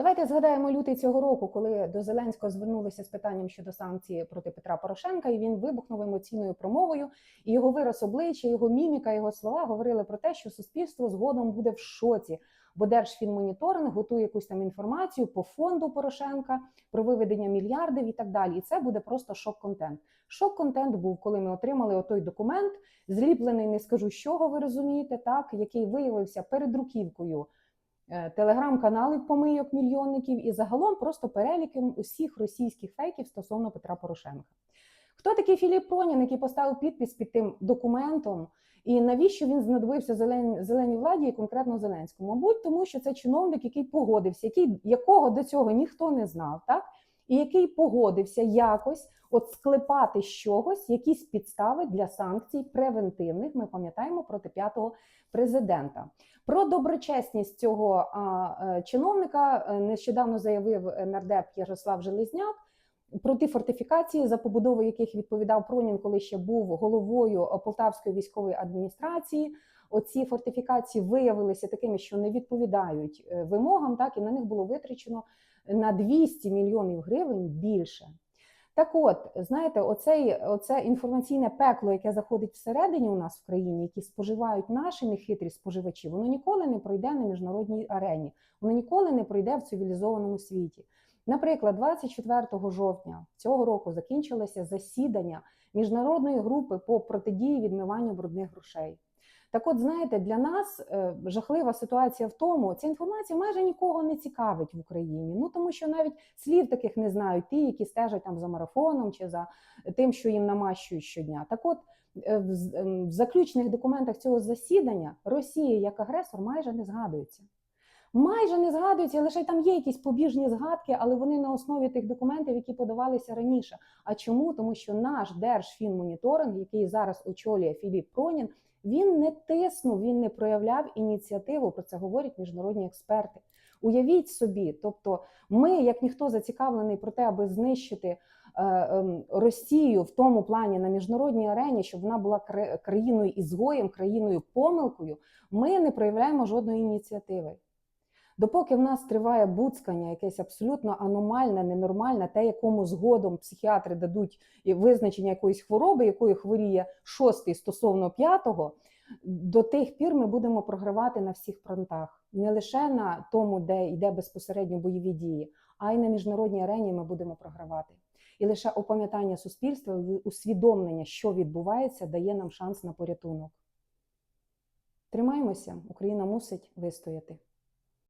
Давайте згадаємо лютий цього року, коли до Зеленського звернулися з питанням щодо санкцій проти Петра Порошенка, і він вибухнув емоційною промовою. І його вираз обличчя, його міміка, його слова говорили про те, що суспільство згодом буде в шоці, бо Держфінмоніторинг готує якусь там інформацію по фонду Порошенка про виведення мільярдів і так далі. І це буде просто шок-контент. Шок-контент був, коли ми отримали отой документ, зліплений, не скажу з чого, ви розумієте, так який виявився перед руківкою е, телеграм-каналів помийок мільйонників і загалом просто переліком усіх російських фейків стосовно Петра Порошенка. Хто такий Філіп Пронін, який поставив підпис під тим документом, і навіщо він знадобився зелен- зеленій владі і конкретно Зеленському? Мабуть, тому що це чиновник, який погодився, який, якого до цього ніхто не знав, так? І який погодився якось от склепати з чогось якісь підстави для санкцій превентивних. Ми пам'ятаємо проти п'ятого президента. Про доброчесність цього е, чиновника е, нещодавно заявив е, нардеп Ярослав Железняк. Про ті фортифікації, за побудову яких відповідав Пронін, коли ще був головою Полтавської військової адміністрації. Оці фортифікації виявилися такими, що не відповідають вимогам, так і на них було витрачено на 200 мільйонів гривень більше. Так от, знаєте, оцей, оце інформаційне пекло, яке заходить всередині у нас в країні, які споживають наші нехитрі споживачі, воно ніколи не пройде на міжнародній арені, воно ніколи не пройде в цивілізованому світі. Наприклад, 24 жовтня цього року закінчилося засідання міжнародної групи по протидії відмиванню брудних грошей. Так, от знаєте, для нас е, жахлива ситуація в тому, ця інформація майже нікого не цікавить в Україні. Ну тому що навіть слів таких не знають ті, які стежать там за марафоном чи за тим, що їм намащують щодня. Так, от е, ем, в заключних документах цього засідання Росія як агресор майже не згадується. Майже не згадується, лише там є якісь побіжні згадки, але вони на основі тих документів, які подавалися раніше. А чому? Тому що наш Держфінмоніторинг, який зараз очолює Філіп Пронін, він не тиснув, він не проявляв ініціативу. Про це говорять міжнародні експерти. Уявіть собі, тобто ми, як ніхто, зацікавлений про те, аби знищити е, ем, Росію в тому плані на міжнародній арені, щоб вона була кра- країною ізгоєм, країною помилкою. Ми не проявляємо жодної ініціативи. Допоки в нас триває буцкання, якесь абсолютно аномальне, ненормальне, те, якому згодом психіатри дадуть визначення якоїсь хвороби, якою хворіє шостий стосовно п'ятого, до тих пір ми будемо програвати на всіх фронтах, не лише на тому, де йде безпосередньо бойові дії, а й на міжнародній арені ми будемо програвати. І лише опам'ятання суспільства, усвідомлення, що відбувається, дає нам шанс на порятунок. Тримаємося, Україна мусить вистояти.